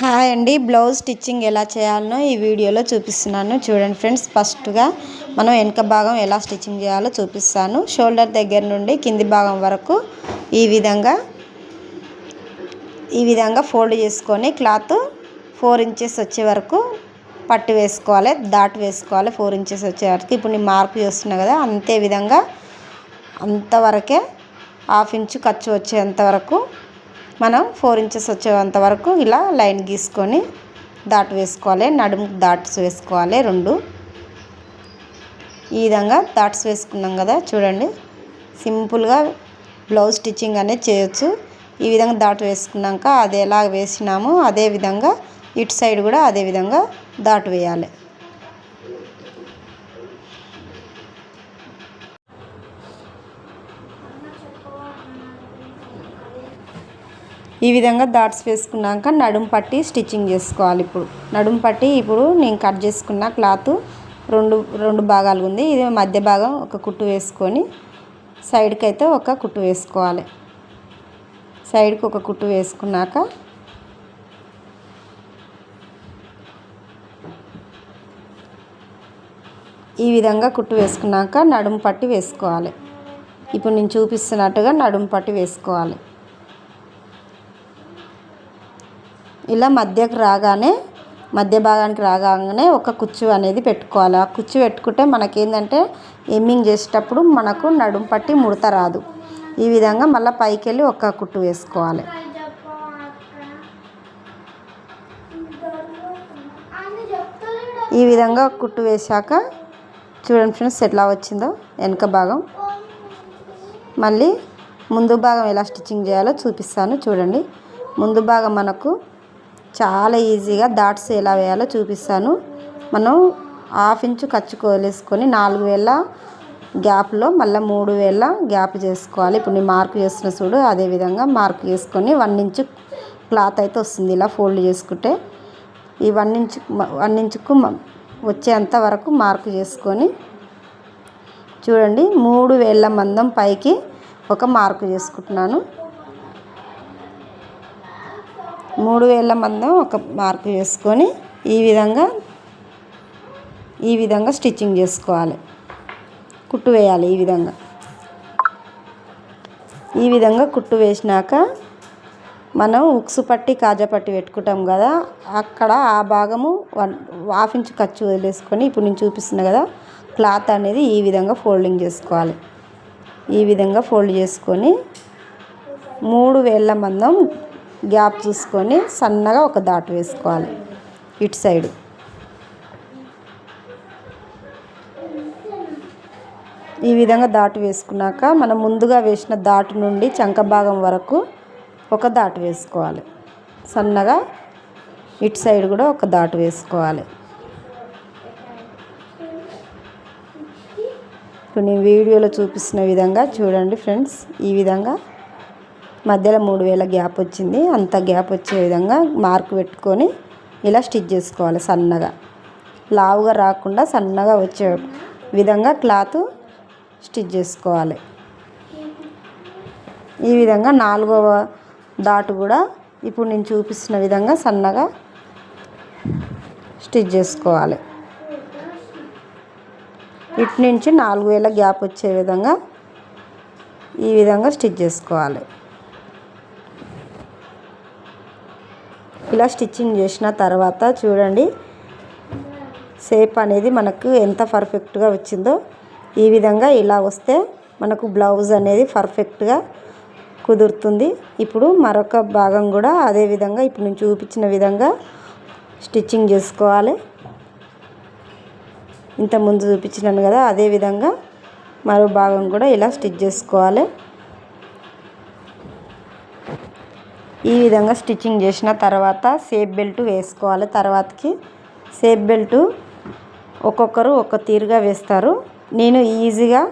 Hi అండి. Blouse stitching ఎలా చేయాలనో ఈ వీడియోలో చూపిస్తున్నాను. చూడండి ఫ్రెండ్స్ ఫస్ట్గా మనం వెనక భాగం ఎలా స్టిచ్చింగ్ చేయాలో చూపిస్తాను. షోల్డర్ దగ్గర నుండి కింది భాగం వరకు ఈ విధంగా ఈ విధంగా ఫోల్డ్ చేసుకొని క్లాత్ ఫోర్ ఇంచెస్ వచ్చే వరకు పట్టు వేసుకోవాలి దాటు వేసుకోవాలి ఫోర్ ఇంచెస్ వచ్చే వరకు. ఇప్పుడు నేను మార్క్ చేస్తున్నా కదా అంతే విధంగా అంతవరకే హాఫ్ ఇంచు ఖర్చు వచ్చేంత వరకు మనం ఫోర్ ఇంచెస్ వచ్చేంత వరకు ఇలా లైన్ గీసుకొని దాటు వేసుకోవాలి. నడుము దాట్స్ వేసుకోవాలి రెండు. ఈ విధంగా దాట్స్ వేసుకున్నాం కదా చూడండి. సింపుల్గా బ్లౌజ్ స్టిచ్చింగ్ అనేది చేయొచ్చు. ఈ విధంగా దాటు వేసుకున్నాక అది ఎలా వేసినామో అదే విధంగా ఇటు సైడ్ కూడా అదే విధంగా దాటు వేయాలి. ఈ విధంగా డాట్స్ వేసుకున్నాక నడుం పట్టి స్టిచ్చింగ్ చేసుకోవాలి ఇప్పుడు. నడుం పట్టి ఇప్పుడు నేను కట్ చేసుకున్న క్లాత్ రెండు రెండు భాగాలు ఉంది. ఇది మధ్య భాగం ఒక కుట్టు వేసుకొని సైడ్కి అయితే ఒక కుట్టు వేసుకోవాలి. సైడ్కి ఒక కుట్టు వేసుకున్నాక ఈ విధంగా కుట్టు వేసుకున్నాక నడుము పట్టి వేసుకోవాలి. ఇప్పుడు నేను చూపిస్తున్నట్టుగా నడుము పట్టి వేసుకోవాలి. ఇలా మధ్యకు రాగానే మధ్య భాగానికి రాగానే ఒక కుచ్చు అనేది పెట్టుకోవాలి. ఆ కుచ్చు పెట్టుకుంటే మనకేంటంటే ఎమ్మింగ్ చేసేటప్పుడు మనకు నడుం పట్టి ముడత రాదు. ఈ విధంగా మళ్ళీ పైకి వెళ్ళి ఒక కుట్టు వేసుకోవాలి. ఈ విధంగా కుట్టు వేశాక చూడండి ఫ్రెండ్స్ ఎట్లా వచ్చిందో వెనక భాగం. మళ్ళీ ముందు భాగం ఎలా స్టిచ్చింగ్ చేయాలో చూపిస్తాను. చూడండి. ముందు భాగం మనకు చాలా ఈజీగా డాట్స్ ఎలా వేయాలో చూపిస్తాను. మనం హాఫ్ ఇంచు ఖర్చు కోలేసుకొని నాలుగు వేల గ్యాప్లో మళ్ళీ మూడు వేల గ్యాప్ చేసుకోవాలి. ఇప్పుడు నేను మార్క్ చేస్తున్న చూడు అదేవిధంగా మార్క్ చేసుకొని వన్ ఇంచు క్లాత్ అయితే వస్తుంది ఇలా ఫోల్డ్ చేసుకుంటే. ఈ వన్ ఇంచు వన్ ఇంచుకు వచ్చేంత వరకు మార్క్ చేసుకొని చూడండి మూడు వేల మందం పైకి ఒక మార్కు చేసుకుంటున్నాను. మూడు వేల మందం ఒక మార్క్ చేసుకొని ఈ విధంగా ఈ విధంగా స్టిచ్చింగ్ చేసుకోవాలి. కుట్టు వేయాలి ఈ విధంగా. ఈ విధంగా కుట్టు వేసినాక మనం ఉక్సు పట్టి కాజా పట్టి పెట్టుకుంటాం కదా అక్కడ ఆ భాగము వన్ హాఫ్ ఇంచ్ ఖర్చు వదిలేసుకొని ఇప్పుడు నేను చూపిస్తున్నా కదా క్లాత్ అనేది ఈ విధంగా ఫోల్డింగ్ చేసుకోవాలి. ఈ విధంగా ఫోల్డ్ చేసుకొని మూడు వేల మందం గ్యాప్ చూసుకొని సన్నగా ఒక దాటు వేసుకోవాలి. ఇటు సైడు. ఈ విధంగా దాటు వేసుకున్నాక మనం ముందుగా వేసిన దాటు నుండి చంక భాగం వరకు ఒక దాటు వేసుకోవాలి. సన్నగా ఇటు సైడ్ కూడా ఒక దాటు వేసుకోవాలి. ఇప్పుడు నేను వీడియోలో చూపిస్తున్న విధంగా చూడండి ఫ్రెండ్స్ ఈ విధంగా మధ్యలో మూడు వేల గ్యాప్ వచ్చింది. అంత గ్యాప్ వచ్చే విధంగా మార్క్ పెట్టుకొని ఇలా స్టిచ్ చేసుకోవాలి సన్నగా. లావుగా రాకుండా సన్నగా వచ్చే విధంగా క్లాత్ స్టిచ్ చేసుకోవాలి. ఈ విధంగా నాలుగవ డాట్ కూడా ఇప్పుడు నేను చూపిస్తున్న విధంగా సన్నగా స్టిచ్ చేసుకోవాలి. ఇటు నుంచి నాలుగు వేల గ్యాప్ వచ్చే విధంగా ఈ విధంగా స్టిచ్ చేసుకోవాలి. ఇలా స్టిచ్చింగ్ చేసిన తర్వాత చూడండి షేప్ అనేది మనకు ఎంత పర్ఫెక్ట్గా వచ్చిందో ఈ విధంగా ఇలా వస్తే మనకు బ్లౌజ్ అనేది పర్ఫెక్ట్గా కుదురుతుంది. ఇప్పుడు మరొక భాగం కూడా అదే విధంగా ఇప్పుడు నేను చూపించిన విధంగా స్టిచ్చింగ్ చేసుకోవాలి. ఇంత ముందు చూపించినాను కదా అదే విధంగా మరో భాగం కూడా ఇలా స్టిచ్ చేసుకోవాలి. ఈ విధంగా స్టిచ్చింగ్ చేసిన తర్వాత సేఫ్ బెల్ట్ వేసుకోవాలి. తర్వాతకి సేఫ్ బెల్ట్ ఒక్కొక్కరు ఒక్క తీరుగా వేస్తారు. నేను ఈజీగా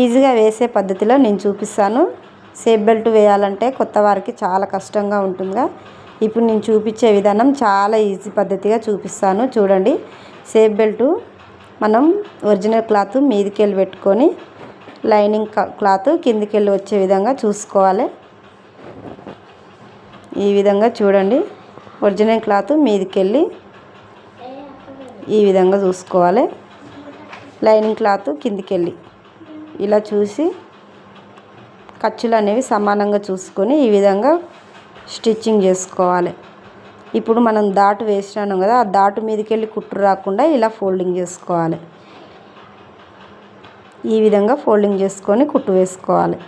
ఈజీగా వేసే పద్ధతిలో నేను చూపిస్తాను. సేఫ్ బెల్ట్ వేయాలంటే కొత్త వారికి చాలా కష్టంగా ఉంటుందిగా. ఇప్పుడు నేను చూపించే విధానం చాలా ఈజీ పద్ధతిగా చూపిస్తాను. చూడండి సేఫ్ బెల్ట్ మనం ఒరిజినల్ క్లాత్ మీదికి వెళ్ళి పెట్టుకొని లైనింగ్ క్లాత్ కిందికి వెళ్ళి వచ్చే విధంగా చూసుకోవాలి. ఈ విధంగా చూడండి. ఒరిజినల్ క్లాత్ మీదకి వెళ్ళి ఈ విధంగా చూసుకోవాలి. లైనింగ్ క్లాత్ కిందికి వెళ్ళి ఇలా చూసి ఖర్చులు అనేవి సమానంగా చూసుకొని ఈ విధంగా స్టిచ్చింగ్ చేసుకోవాలి. ఇప్పుడు మనం దాటు వేసినాను కదా ఆ దాటు మీదకి వెళ్ళి కుట్టు రాకుండా ఇలా ఫోల్డింగ్ చేసుకోవాలి. ఈ విధంగా ఫోల్డింగ్ చేసుకొని కుట్టు వేసుకోవాలి.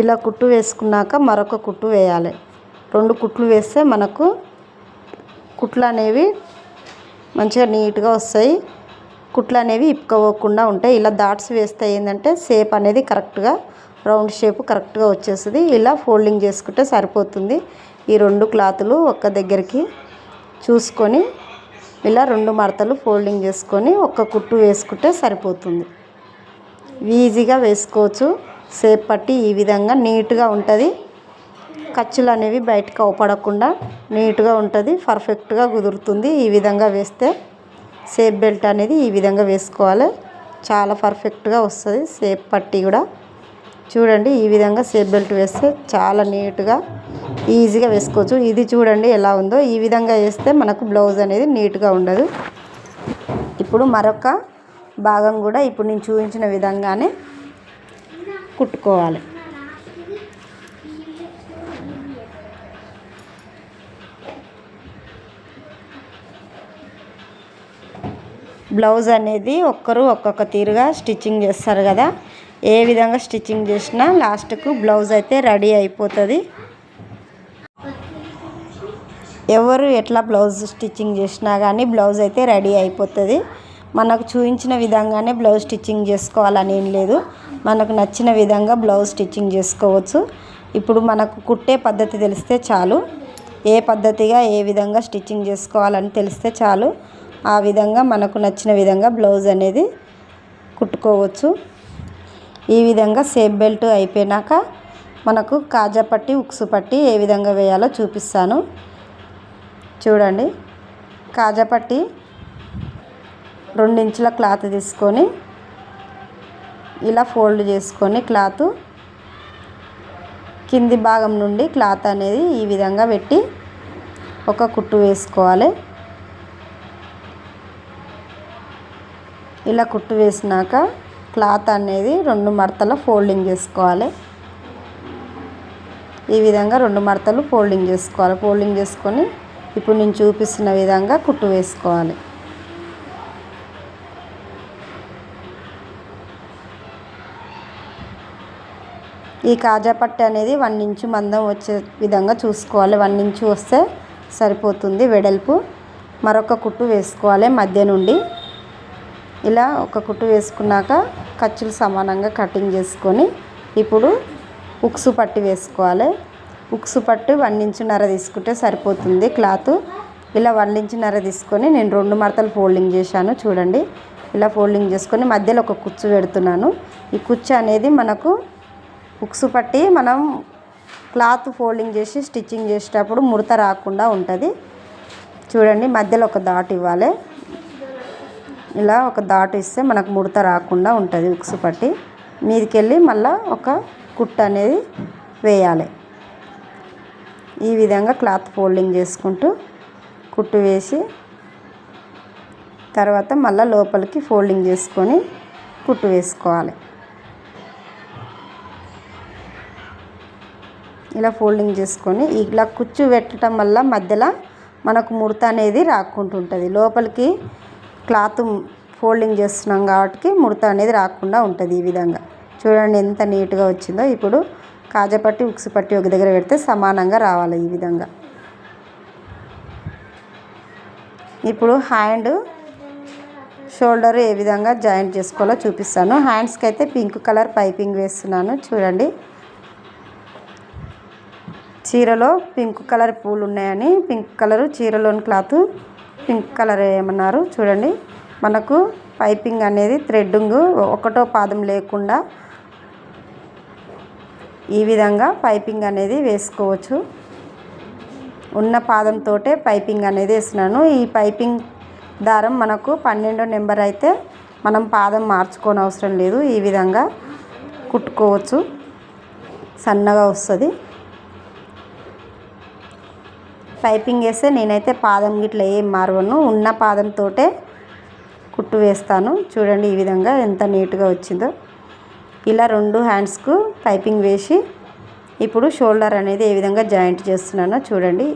ఇలా కుట్టు వేసుకున్నాక మరొక కుట్టు వేయాలి. రెండు కుట్లు వేస్తే మనకు కుట్లు అనేవి మంచిగా నీట్గా వస్తాయి. కుట్లు అనేవి ఇప్పుకోకుండా ఉంటాయి. ఇలా డాట్స్ వేస్తే ఏంటంటే షేప్ అనేది కరెక్ట్గా రౌండ్ షేప్ కరెక్ట్గా వచ్చేస్తుంది. ఇలా ఫోల్డింగ్ చేసుకుంటే సరిపోతుంది. ఈ రెండు క్లాతులు ఒక్క దగ్గరికి చూసుకొని ఇలా రెండు మడతలు ఫోల్డింగ్ చేసుకొని ఒక్క కుట్టు వేసుకుంటే సరిపోతుంది. ఈజీగా వేసుకోవచ్చు. సేప్ పట్టి ఈ విధంగా నీట్గా ఉంటుంది. ఖర్చులు అనేవి బయటకు అవపడకుండా నీట్గా ఉంటుంది. పర్ఫెక్ట్గా కుదురుతుంది ఈ విధంగా వేస్తే. సేప్ బెల్ట్ అనేది ఈ విధంగా వేసుకోవాలి. చాలా పర్ఫెక్ట్గా వస్తుంది సేప్ పట్టి కూడా. చూడండి ఈ విధంగా సేప్ బెల్ట్ వేస్తే చాలా నీట్గా ఈజీగా వేసుకోవచ్చు. ఇది చూడండి ఎలా ఉందో. ఈ విధంగా వేస్తే మనకు బ్లౌజ్ అనేది నీట్గా ఉండదు. ఇప్పుడు మరొక భాగం కూడా ఇప్పుడు నేను చూపించిన విధంగానే కుట్టుకోవాలి. బ్లౌజ్ అనేది ఒక్కరు ఒక్కొక్క తీరుగా స్టిచ్చింగ్ చేస్తారు కదా. ఏ విధంగా స్టిచ్చింగ్ చేసినా లాస్ట్కు బ్లౌజ్ అయితే రెడీ అయిపోతుంది. ఎవరు ఎట్లా బ్లౌజ్ స్టిచ్చింగ్ చేసినా కానీ బ్లౌజ్ అయితే రెడీ అయిపోతుంది. మనకు చూపించిన విధంగానే బ్లౌజ్ స్టిచ్చింగ్ చేసుకోవాలని ఏం లేదు. మనకు నచ్చిన విధంగా బ్లౌజ్ స్టిచ్చింగ్ చేసుకోవచ్చు. ఇప్పుడు మనకు కుట్టే పద్ధతి తెలిస్తే చాలు. ఏ పద్ధతిగా ఏ విధంగా స్టిచ్చింగ్ చేసుకోవాలని తెలిస్తే చాలు. ఆ విధంగా మనకు నచ్చిన విధంగా బ్లౌజ్ అనేది కుట్టుకోవచ్చు. ఈ విధంగా సేఫ్ బెల్ట్ అయిపోయినాక మనకు కాజా పట్టి ఉక్సు పట్టి ఏ విధంగా వేయాలో చూపిస్తాను. చూడండి. కాజా పట్టి రెండించుల క్లాత్ తీసుకొని ఇలా ఫోల్డ్ చేసుకొని క్లాత్ కింది భాగం నుండి క్లాత్ అనేది ఈ విధంగా పెట్టి ఒక కుట్టు వేసుకోవాలి. ఇలా కుట్టు వేసినాక క్లాత్ అనేది రెండు మడతల ఫోల్డింగ్ చేసుకోవాలి. ఈ విధంగా రెండు మడతలు ఫోల్డింగ్ చేసుకోవాలి. ఫోల్డింగ్ చేసుకొని ఇప్పుడు నేను చూపిస్తున్న విధంగా కుట్టు వేసుకోవాలి. ఈ కాజా పట్టు అనేది వన్ ఇంచు మందం వచ్చే విధంగా చూసుకోవాలి. వన్ ఇంచు వస్తే సరిపోతుంది వెడల్పు. మరొక కుట్టు వేసుకోవాలి మధ్య నుండి. ఇలా ఒక కుట్టు వేసుకున్నాక ఖర్చులు సమానంగా కటింగ్ చేసుకొని ఇప్పుడు ఉక్సు పట్టి వేసుకోవాలి. ఉక్సు పట్టు వన్ ఇంచున్నర తీసుకుంటే సరిపోతుంది క్లాత్. ఇలా వన్ ఇంచున్నర తీసుకొని నేను రెండు మడతలు ఫోల్డింగ్ చేశాను చూడండి. ఇలా ఫోల్డింగ్ చేసుకొని మధ్యలో ఒక కుచ్చు పెడుతున్నాను. ఈ కుచ్చు అనేది మనకు హుక్స్ పట్టి మనం క్లాత్ ఫోల్డింగ్ చేసి స్టిచ్చింగ్ చేసేటప్పుడు ముడత రాకుండా ఉంటుంది. చూడండి మధ్యలో ఒక దాట్ ఇవ్వాలి. ఇలా ఒక దాటు ఇస్తే మనకు ముడత రాకుండా ఉంటుంది ఉక్సు పట్టి. మీదకెళ్ళి మళ్ళీ ఒక కుట్టు అనేది వేయాలి. ఈ విధంగా క్లాత్ ఫోల్డింగ్ చేసుకుంటూ కుట్టు వేసి తర్వాత మళ్ళీ లోపలికి ఫోల్డింగ్ చేసుకొని కుట్టు వేసుకోవాలి. ఇలా ఫోల్డింగ్ చేసుకొని ఇలా కుచ్చు పెట్టడం వల్ల మధ్యలో మనకు ముడత అనేది రాకుంటుంటుంది. లోపలికి క్లాత్ ఫోల్డింగ్ చేస్తున్నాం కాబట్టి ముడత అనేది రాకుండా ఉంటుంది ఈ విధంగా. చూడండి ఎంత నీట్గా వచ్చిందో. ఇప్పుడు కాజపట్టి ఉక్సు పట్టి ఒక దగ్గర పెడితే సమానంగా రావాలి ఈ విధంగా. ఇప్పుడు హ్యాండ్ షోల్డర్ ఏ విధంగా జాయింట్ చేసుకోవాలో చూపిస్తాను. హ్యాండ్స్కి అయితే పింక్ కలర్ పైపింగ్ వేస్తున్నాను. చూడండి. చీరలో పింక్ కలర్ పూలు ఉన్నాయని పింక్ కలరు చీరలోని క్లాత్ పింక్ కలర్ వేయమన్నారు చూడండి. మనకు పైపింగ్ అనేది థ్రెడ్డింగ్ ఒకటో పాదం లేకుండా ఈ విధంగా పైపింగ్ అనేది వేసుకోవచ్చు. ఉన్న పాదంతో పైపింగ్ అనేది వేస్తున్నాను. ఈ పైపింగ్ దారం మనకు పన్నెండో నెంబర్ అయితే మనం పాదం మార్చుకోని అవసరం లేదు. ఈ విధంగా కుట్టుకోవచ్చు. సన్నగా వస్తుంది. పైపింగ్ వేస్తే నేనైతే పాదం గిట్ల ఏం మార్వను. ఉన్న పాదంతోటే కుట్టు వేస్తాను. చూడండి ఈ విధంగా ఎంత నీట్గా వచ్చిందో. ఇలా రెండు హ్యాండ్స్కు పైపింగ్ వేసి ఇప్పుడు షోల్డర్ అనేది ఏ విధంగా జాయింట్ చేస్తున్నానో చూడండి.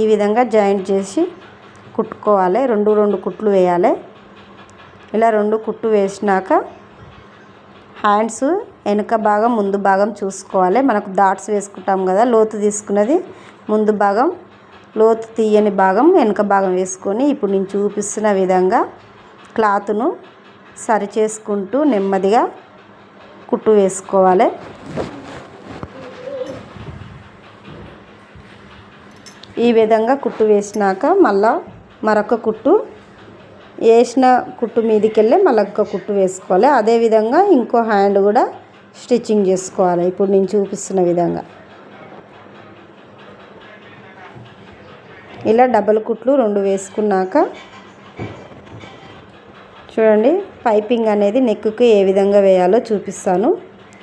ఈ విధంగా జాయింట్ చేసి కుట్టుకోవాలి. రెండు రెండు కుట్లు వేయాలి. ఇలా రెండు కుట్టు వేసినాక హ్యాండ్స్ వెనుక భాగం ముందు భాగం చూసుకోవాలి. మనకు డాట్స్ వేసుకుంటాం కదా లోతు తీసుకున్నది. ముందు భాగం లోతు తీయని భాగం వెనుక భాగం వేసుకొని ఇప్పుడు నేను చూపిస్తున్న విధంగా క్లాత్ను సరి చేసుకుంటూ నెమ్మదిగా కుట్టు వేసుకోవాలి. ఈ విధంగా కుట్టు వేసినాక మళ్ళా మరొక కుట్టు వేసిన కుట్టు మీదకి వెళ్ళి మళ్ళీ ఒక కుట్టు వేసుకోవాలి. అదేవిధంగా ఇంకో హ్యాండ్ కూడా స్టిచ్చింగ్ చేసుకోవాలి. ఇప్పుడు నేను చూపిస్తున్న విధంగా. ఇలా డబల్ కుట్లు రెండు వేసుకున్నాక చూడండి పైపింగ్ అనేది నెక్కుకి ఏ విధంగా వేయాలో చూపిస్తాను.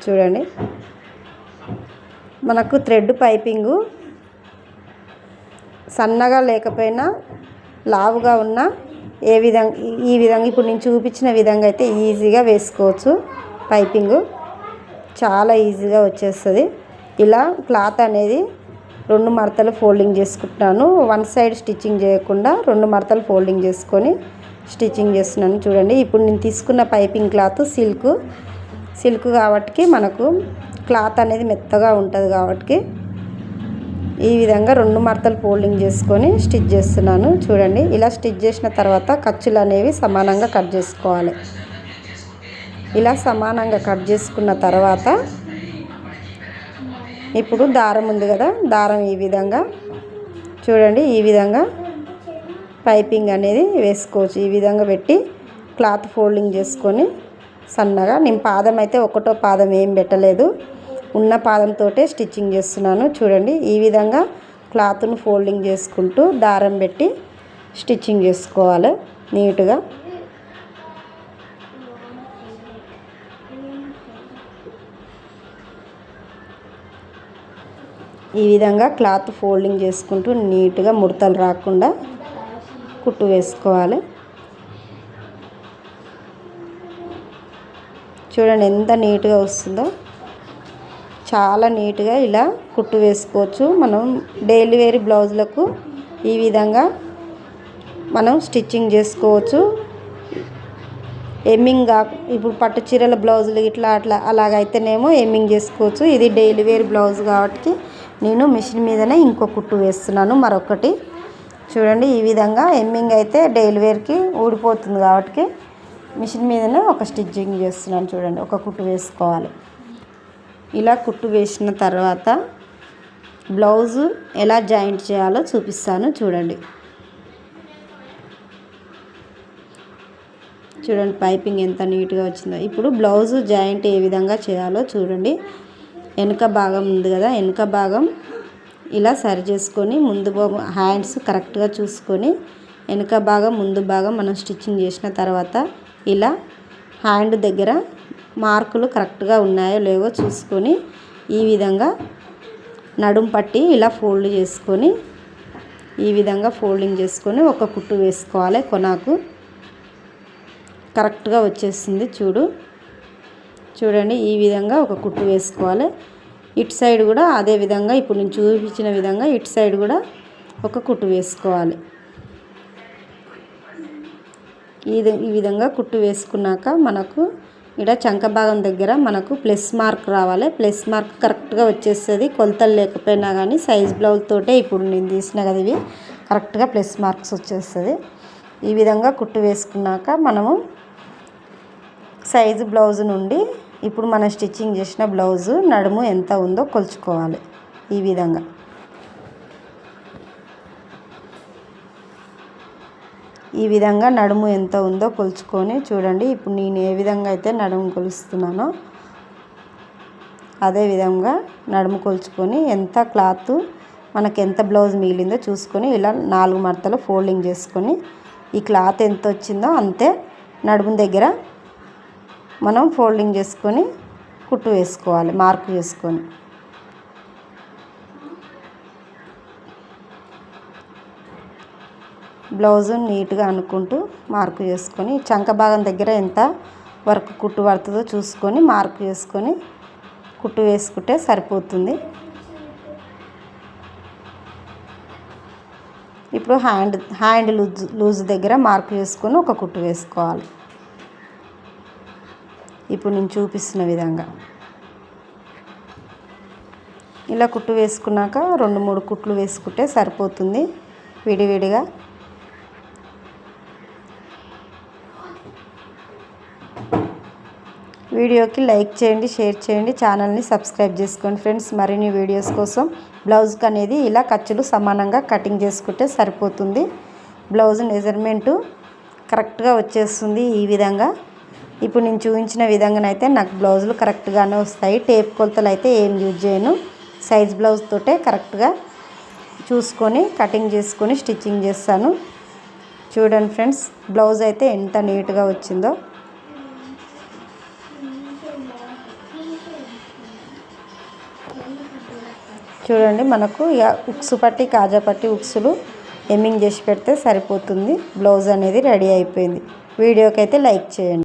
చూడండి. మనకు థ్రెడ్ పైపింగు సన్నగా లేకపోయినా లావుగా ఉన్న ఏ విధంగా ఈ విధంగా ఇప్పుడు నేను చూపించిన విధంగా అయితే ఈజీగా వేసుకోవచ్చు పైపింగు. చాలా ఈజీగా వచ్చేస్తుంది. ఇలా క్లాత్ అనేది రెండు మడతలు ఫోల్డింగ్ చేసుకుంటున్నాను వన్ సైడ్ స్టిచ్చింగ్ చేయకుండా రెండు మడతలు ఫోల్డింగ్ చేసుకొని స్టిచ్చింగ్ చేస్తున్నాను. చూడండి ఇప్పుడు నేను తీసుకున్న పైపింగ్ క్లాత్ సిల్క్. సిల్క్ కాబట్టి మనకు క్లాత్ అనేది మెత్తగా ఉంటుంది కాబట్టి ఈ విధంగా రెండు మడతలు ఫోల్డింగ్ చేసుకొని స్టిచ్ చేస్తున్నాను. చూడండి ఇలా స్టిచ్ చేసిన తర్వాత ఖర్చులు అనేవి సమానంగా కట్ చేసుకోవాలి. ఇలా సమానంగా కట్ చేసుకున్న తర్వాత ఇప్పుడు దారం ఉంది కదా దారం ఈ విధంగా. చూడండి ఈ విధంగా పైపింగ్ అనేది వేసుకోవచ్చు. ఈ విధంగా పెట్టి క్లాత్ ఫోల్డింగ్ చేసుకొని సన్నగా. నేను పాదం అయితే ఒకటో పాదం ఏం పెట్టలేదు. ఉన్న పాదంతో స్టిచ్చింగ్ చేస్తున్నాను. చూడండి ఈ విధంగా క్లాత్ను ఫోల్డింగ్ చేసుకుంటూ దారం పెట్టి స్టిచ్చింగ్ చేసుకోవాలి నీట్గా. ఈ విధంగా క్లాత్ ఫోల్డింగ్ చేసుకుంటూ నీట్గా ముడతలు రాకుండా కుట్టు వేసుకోవాలి. చూడండి ఎంత నీట్గా వస్తుందో. చాలా నీట్గా ఇలా కుట్టు వేసుకోవచ్చు. మనం డైలీ వేర్ బ్లౌజులకు ఈ విధంగా మనం స్టిచ్చింగ్ చేసుకోవచ్చు. ఎమ్మింగ్ కా ఇప్పుడు పట్టు చీరల బ్లౌజులు ఇట్లా అట్లా అలాగైతేనేమో ఎమ్మింగ్ చేసుకోవచ్చు. ఇది డైలీ వేర్ బ్లౌజ్ కాబట్టి నేను మిషన్ మీదనే ఇంకో కుట్టు వేస్తున్నాను మరొకటి చూడండి ఈ విధంగా ఎమ్మింగ్ అయితే డైలీ వేర్కి ఊడిపోతుంది కాబట్టి మిషన్ మీదనే ఒక స్టిచ్చింగ్ చేస్తున్నాను చూడండి ఒక కుట్టు వేసుకోవాలి. ఇలా కుట్టు వేసిన తర్వాత బ్లౌజు ఎలా జాయింట్ చేయాలో చూపిస్తాను చూడండి. చూడండి పైపింగ్ ఎంత నీట్గా వచ్చిందో. ఇప్పుడు బ్లౌజు జాయింట్ ఏ విధంగా చేయాలో చూడండి. వెనుక భాగం ఉంది కదా వెనుక భాగం ఇలా సరి చేసుకొని ముందు భాగం హ్యాండ్స్ కరెక్ట్గా చూసుకొని వెనుక భాగం ముందు భాగం మనం స్టిచ్చింగ్ చేసిన తర్వాత ఇలా హ్యాండ్ దగ్గర మార్కులు కరెక్ట్గా ఉన్నాయో లేవో చూసుకొని ఈ విధంగా నడుం పట్టి ఇలా ఫోల్డ్ చేసుకొని ఈ విధంగా ఫోల్డింగ్ చేసుకొని ఒక కుట్టు వేసుకోవాలి. కొనాకు కరెక్ట్గా వచ్చేస్తుంది చూడు. చూడండి ఈ విధంగా ఒక కుట్టు వేసుకోవాలి. ఇటు సైడ్ కూడా అదే విధంగా ఇప్పుడు నేను చూపించిన విధంగా ఇటు సైడ్ కూడా ఒక కుట్టు వేసుకోవాలి. ఈ ఈ విధంగా కుట్టు వేసుకున్నాక మనకు ఇక్కడ చంక భాగం దగ్గర మనకు ప్లస్ మార్క్ రావాలి. ప్లస్ మార్క్ కరెక్ట్గా వచ్చేస్తుంది. కొలతలు లేకపోయినా కానీ సైజ్ బ్లౌజ్ తోటే ఇప్పుడు నేను తీసిన కదా ఇవి కరెక్ట్గా ప్లస్ మార్క్స్ వచ్చేస్తుంది. ఈ విధంగా కుట్టు వేసుకున్నాక మనము సైజు బ్లౌజ్ నుండి ఇప్పుడు మనం స్టిచ్చింగ్ చేసిన బ్లౌజు నడుము ఎంత ఉందో కొలుచుకోవాలి ఈ విధంగా. ఈ విధంగా నడుము ఎంత ఉందో కొలుచుకొని చూడండి. ఇప్పుడు నేను ఏ విధంగా అయితే నడుము కొలుస్తున్నానో అదే విధంగా నడుము కొలుచుకొని ఎంత క్లాత్ మనకు ఎంత బ్లౌజ్ మిగిలిందో చూసుకొని ఇలా నాలుగు మడతలు ఫోల్డింగ్ చేసుకొని ఈ క్లాత్ ఎంత వచ్చిందో అంతే నడుము దగ్గర మనం ఫోల్డింగ్ చేసుకొని కుట్టు వేసుకోవాలి మార్కు చేసుకొని. బ్లౌజ్ నీట్గా అనుకుంటూ మార్కు చేసుకొని చంక భాగం దగ్గర ఎంత వర్క్ కుట్టు పడుతుందో చూసుకొని మార్క్ చేసుకొని కుట్టు వేసుకుంటే సరిపోతుంది. ఇప్పుడు హ్యాండ్ హ్యాండ్ లూజ్ లూజ్ దగ్గర మార్కు చేసుకొని ఒక కుట్టు వేసుకోవాలి. ఇప్పుడు నేను చూపిస్తున్న విధంగా. ఇలా కుట్టు వేసుకున్నాక రెండు మూడు కుట్లు వేసుకుంటే సరిపోతుంది విడివిడిగా. వీడియోకి లైక్ చేయండి షేర్ చేయండి ఛానల్ని సబ్స్క్రైబ్ చేసుకోండి ఫ్రెండ్స్. మరిన్ని వీడియోస్ కోసం బ్లౌజ్కి అనేది ఇలా ఖర్చులు సమానంగా కటింగ్ చేసుకుంటే సరిపోతుంది. బ్లౌజ్ మెజర్మెంటు కరెక్ట్గా వచ్చేస్తుంది ఈ విధంగా. ఇప్పుడు నేను చూపించిన విధంగానైతే నాకు బ్లౌజులు కరెక్ట్గానే వస్తాయి. టేప్ కొలతలు అయితే ఏం యూజ్ చేయను. సైజ్ బ్లౌజ్ తోటే కరెక్ట్గా చూసుకొని కటింగ్ చేసుకొని స్టిచ్చింగ్ చేస్తాను. చూడండి ఫ్రెండ్స్ బ్లౌజ్ అయితే ఎంత నీట్గా వచ్చిందో. చూడండి మనకు ఇక ఉక్స్ పట్టి కాజా పట్టి ఉక్సులు ఎమ్మింగ్ చేసి పెడితే సరిపోతుంది. బ్లౌజ్ అనేది రెడీ అయిపోయింది. వీడియోకి అయితే లైక్ చేయండి.